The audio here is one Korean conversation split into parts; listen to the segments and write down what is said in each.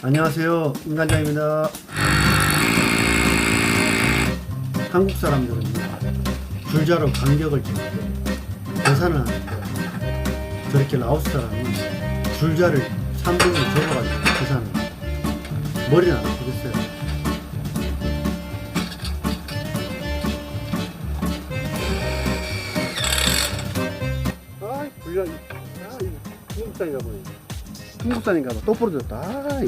안녕하세요. 인간장입니다. 한국 사람들은 줄자로 간격을 재는데 계산을 하는데 저렇게 라오스 사람은 줄자를 3등을 접어가지고 계산을. 머리는 안 아프겠어요. 아, 불려. 아, 이거 중국산인가 보네. 중국산인가 봐. 또 부러졌다. 아,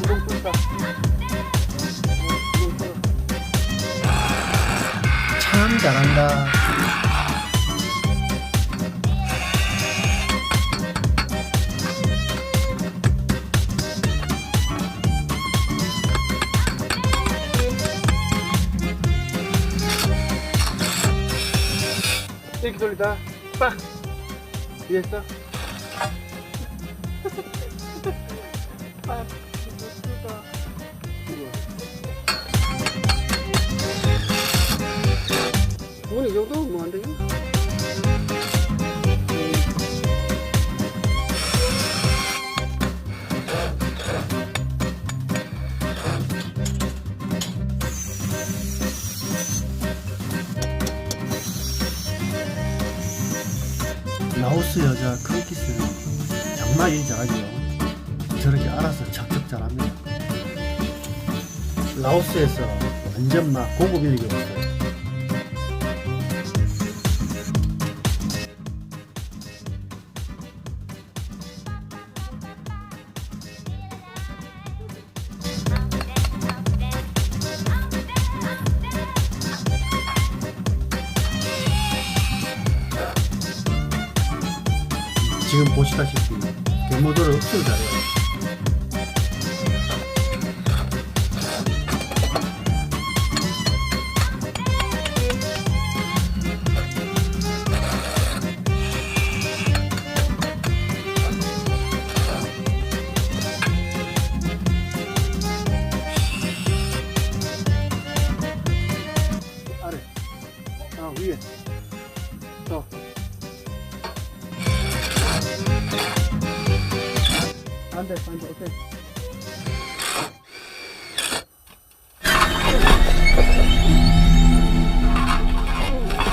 구동 쏜다. 참 잘한다. 이렇게 돌리다. 빡! 라오스 여자 크리키스는 정말 일 잘하죠. 저렇게 알아서 척척 잘합니다. 라오스에서 완전 막 고급 인력이 없어요. 지금 보시다시피 데모도를 억수로 잘해요.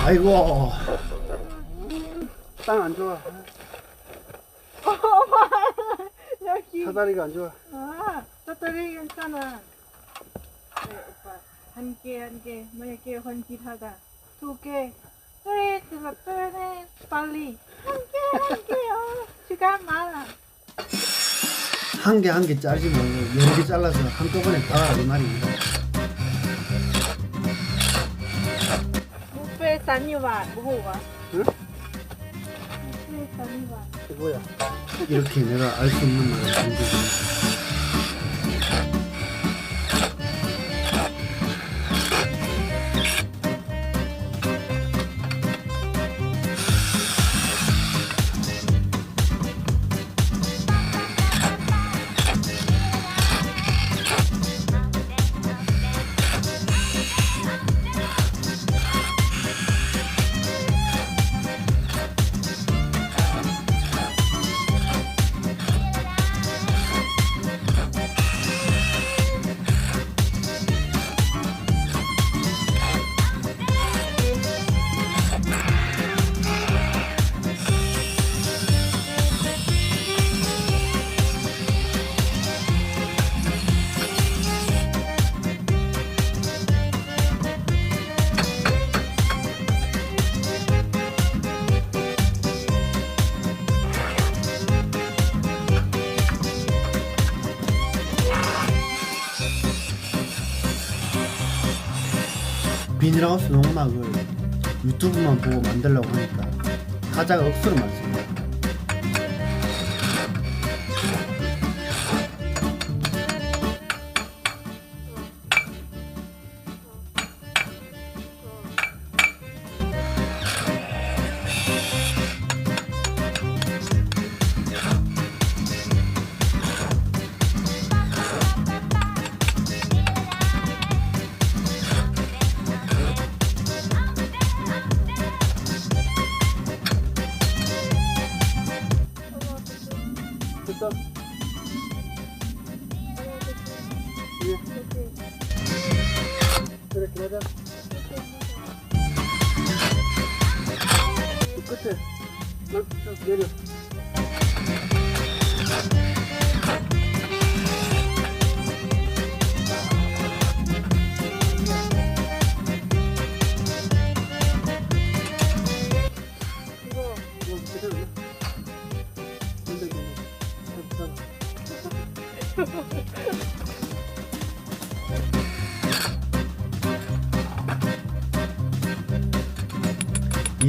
아이고. 땅 안 좋아. 여기. 사다리가 안 좋아. 아, 배터리 괜찮아. 네, 오빠. 한 개, 한 개. 몇개 헌질하다. 두 개. 그래, 그래, 그래. 빨리. 한 개, 한 개요. 시간 많아. 한 개 한 개 짜지 말고 여러 개 잘라서 한꺼번에 박아라 이 말입니다. 산유반. 뭐가? 응? 이게 뭐야? 이렇게 내가 알수 없는 말을 공개해. 비닐하우스 농막을 유튜브만 보고 만들려고 하니까 가자가 억수로 많습니다. Kıtam. Bir. Teşekkürler. Dikkat et. Dört geliyor.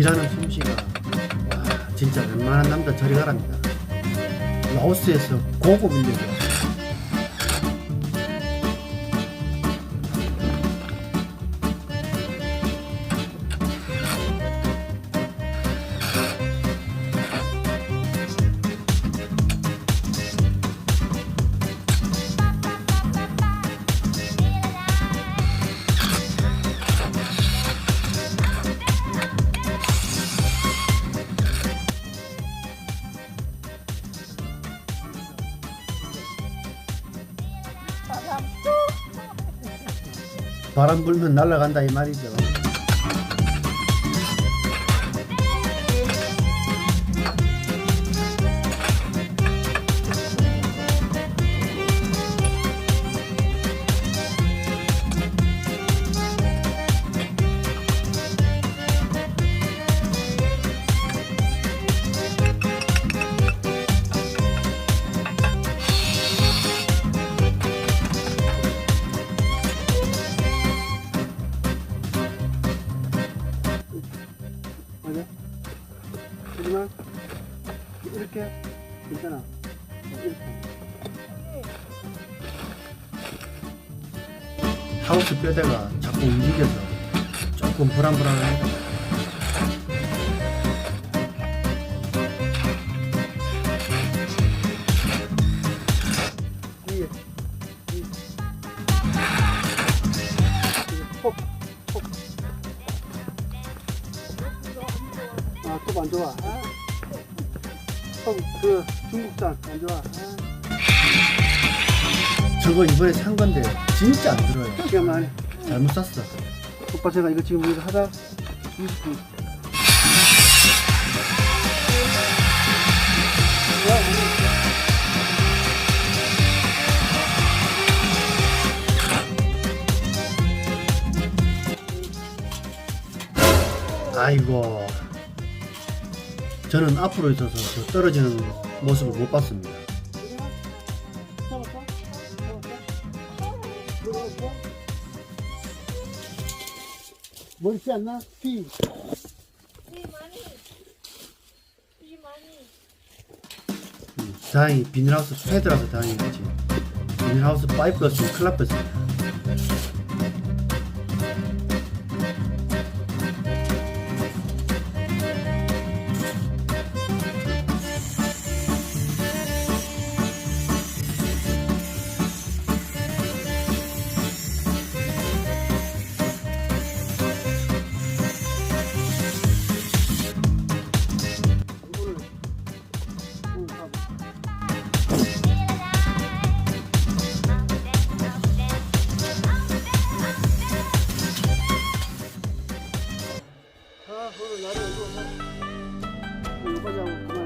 일하는 솜씨가 와 진짜 웬만한 남자 저리 가랍니다. 라오스에서 고급 인력이야. 바람 불면 날아간다 이 말이죠. 하우스 뼈대가 자꾸 움직여서 조금 불안불안해. 위에, 위. 이거 톡, 톡. 아, 톱안 좋아. 아. 톱, 그, 중국산 안 좋아. 아. 저거 이번에 산 건데, 진짜 안 들어요. 시간 만에. 잘못 샀어. 오빠 제가 이거 지금 이거 하다 20분. 아이고. 저는 앞으로 있어서 저 떨어지는 모습을 못 봤습니다. 머리띠 안 나? 피. 비 많이 비 많이 음, 다행히 비닐하우스 패드라서 다행이지. 비닐하우스 파이프였으면 큰일 날뻔 자, 오